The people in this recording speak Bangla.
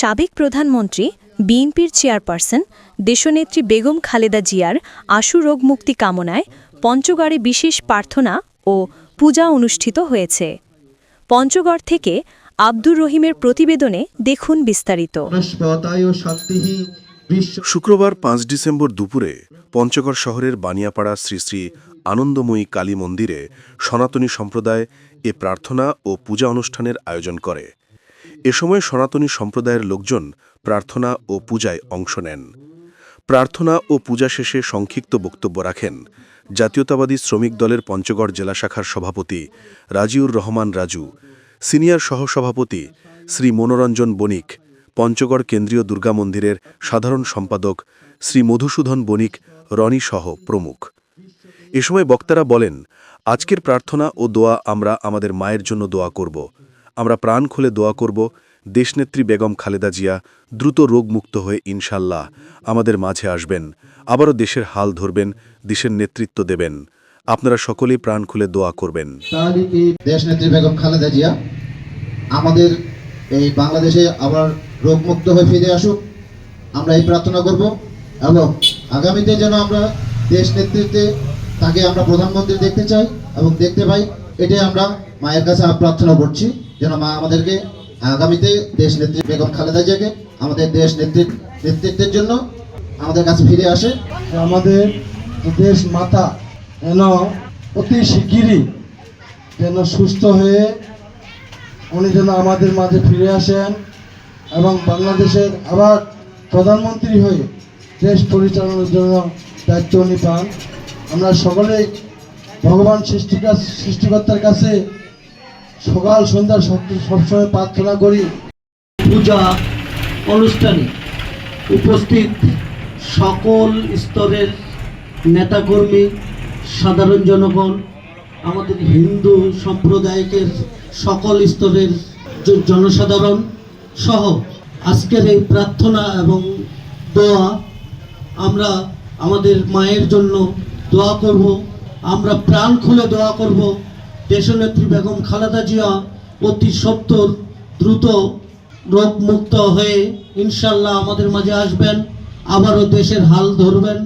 সাবেক প্রধানমন্ত্রী বিএনপির চেয়ারপারসন দেশনেত্রী বেগম খালেদা জিয়ার আশু রোগ মুক্তি কামনায় পঞ্চগড়ে বিশেষ প্রার্থনা ও পূজা অনুষ্ঠিত হয়েছে। পঞ্চগড় থেকে আব্দুর রহিমের প্রতিবেদনে দেখুন বিস্তারিত। শুক্রবার পাঁচ ডিসেম্বর দুপুরে পঞ্চগড় শহরের বানিয়াপাড়া শ্রী শ্রী আনন্দময়ী কালী মন্দিরে সনাতনী সম্প্রদায় এ প্রার্থনা ও পূজা অনুষ্ঠানের আয়োজন করে। এ সময় সনাতনী সম্প্রদায়ের লোকজন প্রার্থনা ও পূজায় অংশ নেন। প্রার্থনা ও পূজা শেষে সংক্ষিপ্ত বক্তব্য রাখেন জাতীয়তাবাদী শ্রমিক দলের পঞ্চগড় জেলা শাখার সভাপতি রাজিউর রহমান রাজু, সিনিয়র সহসভাপতি শ্রী মনোরঞ্জন বণিক, পঞ্চগড় কেন্দ্রীয় দুর্গা মন্দিরের সাধারণ সম্পাদক শ্রী মধুসূদন বণিক, রনি সহ প্রমুখ। এ সময় বক্তারা বলেন, আজকের প্রার্থনা ও দোয়া আমরা আমাদের মায়ের জন্য দোয়া করব। আমরা প্রাণ খুলে দোয়া করব, দেশনেত্রী বেগম খালেদা জিয়া দ্রুত রোগমুক্ত হয়ে ইনশাল্লাহ আমাদের মাঝে আসবেন, আবারও দেশের হাল ধরবেন, দেশের নেতৃত্ব দেবেন। আপনারা সকলেই প্রাণ খুলে দোয়া করবেন। তারিখে দেশ নেত্রী বেগম খালেদা জিয়া, আমাদের এই বাংলাদেশে আবার রোগমুক্ত হয়ে ফিরে আসুক। আমরা এই প্রার্থনা করব এবং আগামীতে যেন আমরা দেশ নেতৃত্বে তাকে আমরা প্রধানমন্ত্রী দেখতে চাই এবং দেখতে পাই। এটাই আমরা মায়ের কাছে প্রার্থনা করছি, যেন মা আমাদেরকে আগামীতে দেশ নেত্রী বেগম খালেদা জিয়াকে আমাদের দেশ নেতৃত্ব নেতৃত্বের জন্য আমাদের কাছে ফিরে আসে। আমাদের দেশ মাতা যেন অতি শিগগিরই যেন সুস্থ হয়ে উনি যেন আমাদের মাঝে ফিরে আসেন এবং বাংলাদেশের আবার প্রধানমন্ত্রী হয়ে দেশ পরিচালনার জন্য দায়িত্ব উনি পান। আমরা সকলেই ভগবান সৃষ্টিকার সৃষ্টিকর্তার কাছে সকাল, সন্ধ্যা সব- সবসময় প্রার্থনা করি। পূজা অনুষ্ঠানে উপস্থিত সকল স্তরের নেতাকর্মী, সাধারণ জনগণ, আমাদের হিন্দু সম্প্রদায়কের সকল স্তরের জনসাধারণ সহ আজকের এই প্রার্থনা এবং দোয়া আমরা আমাদের মায়ের জন্য দোয়া করব। আমরা প্রাণ খুলে দোয়া করব। দেশনেত্রী বেগম খালেদা জিয়া অতি সত্তর দ্রুত রোগমুক্ত হয়ে ইনশাল্লাহ আমাদের মাঝে আসবেন, আবারও দেশের হাল ধরবেন।